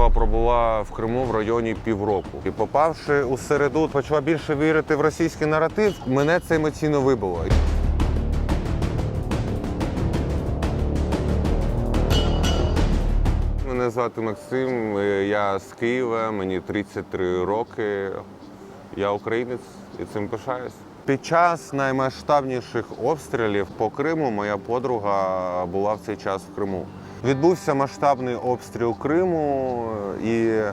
подруга пробула в Криму в районі півроку. І попавши у середу, почала більше вірити в російський наратив. Мене це емоційно вибило. Мене звати Максим, е, я з Києва, мені 33 роки. Я українець і цим пишаюсь. Під час наймасштабніших обстрілів по Криму моя подруга була в цей час в Криму. Відбувся масштабний обстріл Криму і е,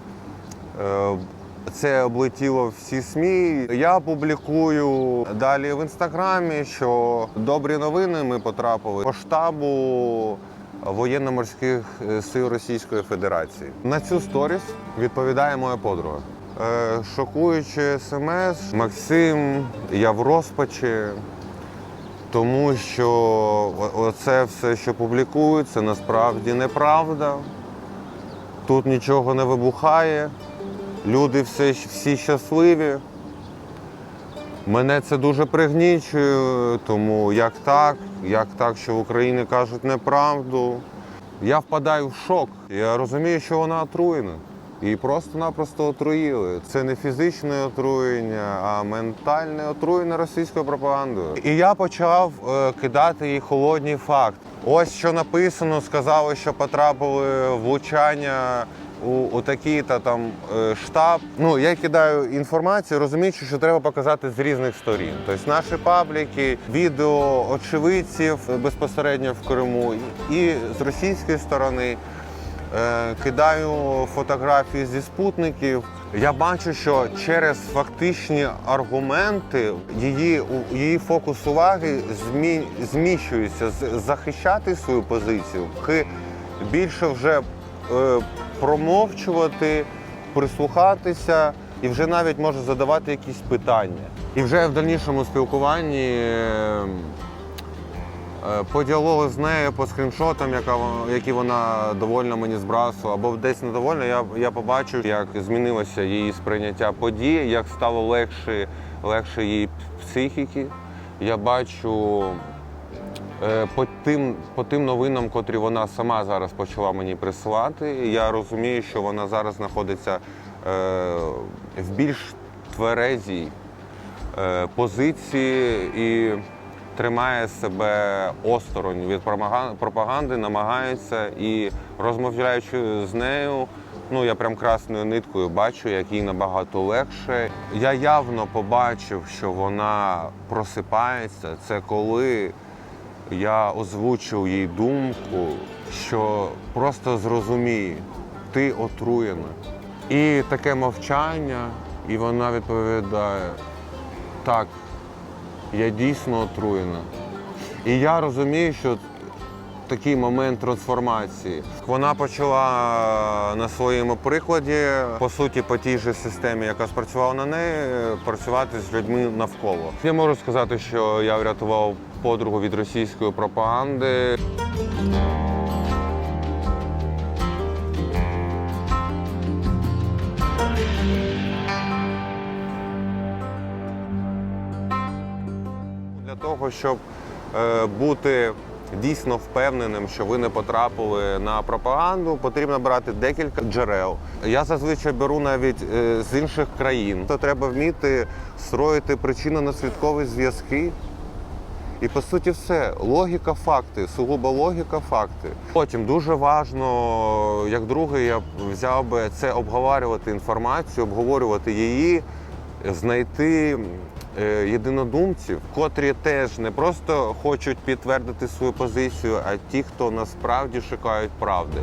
це облетіло всі СМІ. Я публікую далі в інстаграмі, що добрі новини ми потрапили по штабу воєнно-морських е, сил Російської Федерації. На цю сторіс відповідає моя подруга. Е, Шокуючи смс, Максим, я в розпачі, тому що оце все, що публікується, насправді неправда. Тут нічого не вибухає, люди все, всі щасливі. Мене це дуже пригнічує, тому як так, як так, що в Україні кажуть неправду. Я впадаю в шок. Я розумію, що вона отруєна. Її просто-напросто отруїли. Це не фізичне отруєння, а ментальне отруєння російською пропагандою. І я почав е, кидати їй холодний факт. Ось що написано, сказали, що потрапили влучання у, у такий-то там е, штаб. Ну я кидаю інформацію, розуміючи, що треба показати з різних сторін. Тобто наші пабліки, відео очевидців безпосередньо в Криму, і з російської сторони. Е, Кидаю фотографії зі спутників. Я бачу, що через фактичні аргументи її, її фокус уваги змі, зміщується захищати свою позицію, більше вже е, промовчувати, прислухатися і вже навіть може задавати якісь питання. І вже в дальнішому спілкуванні. Е, По діалогу з нею, по скріншотам, яка, які вона довольно мені збрасувала, або десь недовольна, я, я побачив, як змінилося її сприйняття подій, як стало легше, легше її психіки. Я бачу е, по тим, по тим новинам, котрі вона сама зараз почала мені присилати, я розумію, що вона зараз знаходиться е, в більш тверезій позиції і тримає себе осторонь від пропаганди, намагається і розмовляючи з нею. Ну, я прям красною ниткою бачу, як їй набагато легше. Я явно побачив, що вона просипається. Це коли я озвучив їй думку, що просто зрозумій, ти отруєна. І таке мовчання, і вона відповідає: так, я дійсно отруєна. І я розумію, що такий момент трансформації. Вона почала на своєму прикладі, по суті, по тій же системі, яка спрацювала на неї, працювати з людьми навколо. Я можу сказати, що я врятував подругу від російської пропаганди. Того, щоб е, бути дійсно впевненим, що ви не потрапили на пропаганду, потрібно брати декілька джерел. Я зазвичай беру навіть е, з інших країн. То треба вміти строїти причинно-наслідкові зв'язки. І по суті, все. Логіка, факти, сугубо логіка, факти. Потім дуже важно, як друге, я взяв би це обговорювати інформацію, обговорювати її, знайти єдинодумців, котрі теж не просто хочуть підтвердити свою позицію, а ті, хто насправді шукають правди.